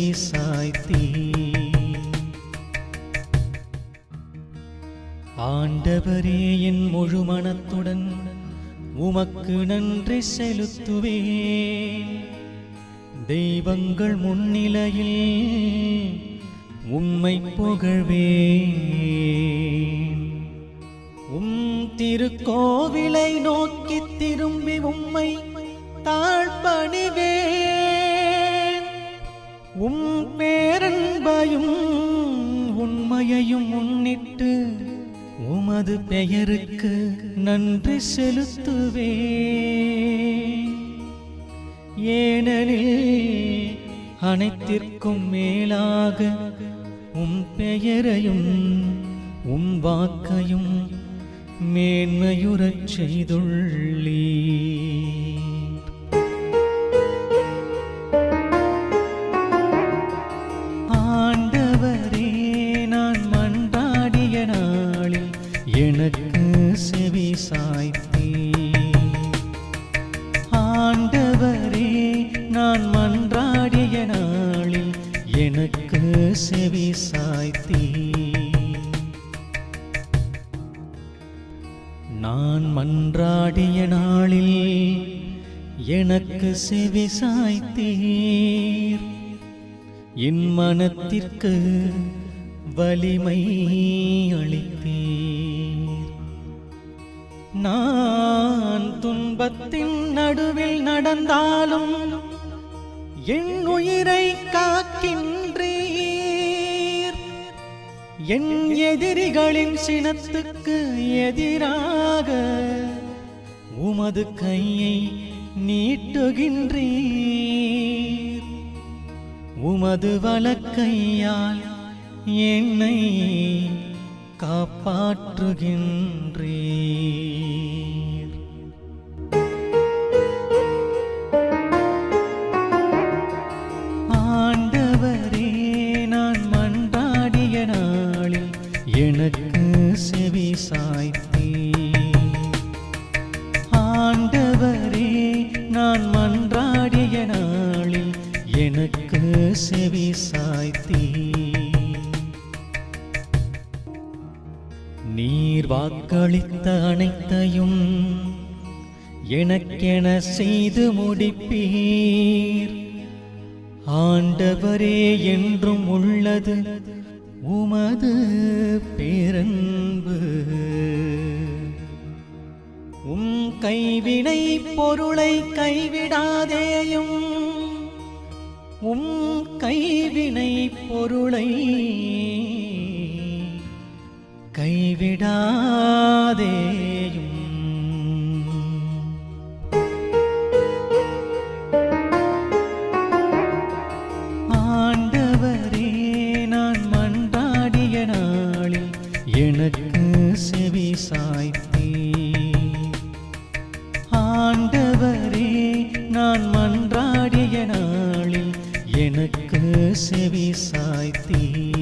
எனக்கு சாய்த்தீ. ஆண்டவரே என் முழு மனத்துடன் உமக்கு நன்றி செலுத்துவேன் தெய்வங்கள் முன்னிலையில் உம்மை புகழ்வே உம் திருக்கோவிலை நோக்கி திரும்பி உம்மை தாழ்பணிவேன். உம் பேரன்பையும் உண்மையையும் முன்னிட்டு உமது பெயருக்கு நன்றி செலுத்துவே ஏனெனில் அனைத்திற்கும் மேலாக உம் பெயரையும் உம் வாக்கையும் மேன்மையுறச் செய்துள்ளீர். எனக்கு செவி சாய்த்தீ ஆண்டவரே நான் மன்றாடிய நாளில் எனக்கு செவி சாய்த்தீ நான் மன்றாடிய நாளில் எனக்கு செவி சாய்த்தீர். என் மனத்திற்கு வலிமை நடுவில் என் உயிரை காக்கின்றீர். என் எதிரிகளின் சினத்துக்கு எதிராக உமது கையை நீட்டுகின்றீர். உமது வழக்கையால் என்னை காப்பாற்றுகின்றீர். செவி சாய்த்தி. நீர் வாக்களித்த அனைத்தையும் எனக்கென செய்து முடிப்பீர். ஆண்டவரே என்றும் உள்ளது உமது பேரன்பு. உம் கைவினை பொருளை கைவிடாதேயும் உம் கைவினை பொருளை கைவிடாதேயும். ஆண்டவரே நான் மன்றாடிய நாளில் எனக்கு செவி சாய்த்தீர். ஆண்டவரே நான் மன் நாளில் எனக்கு செவி சாய்த்தீர்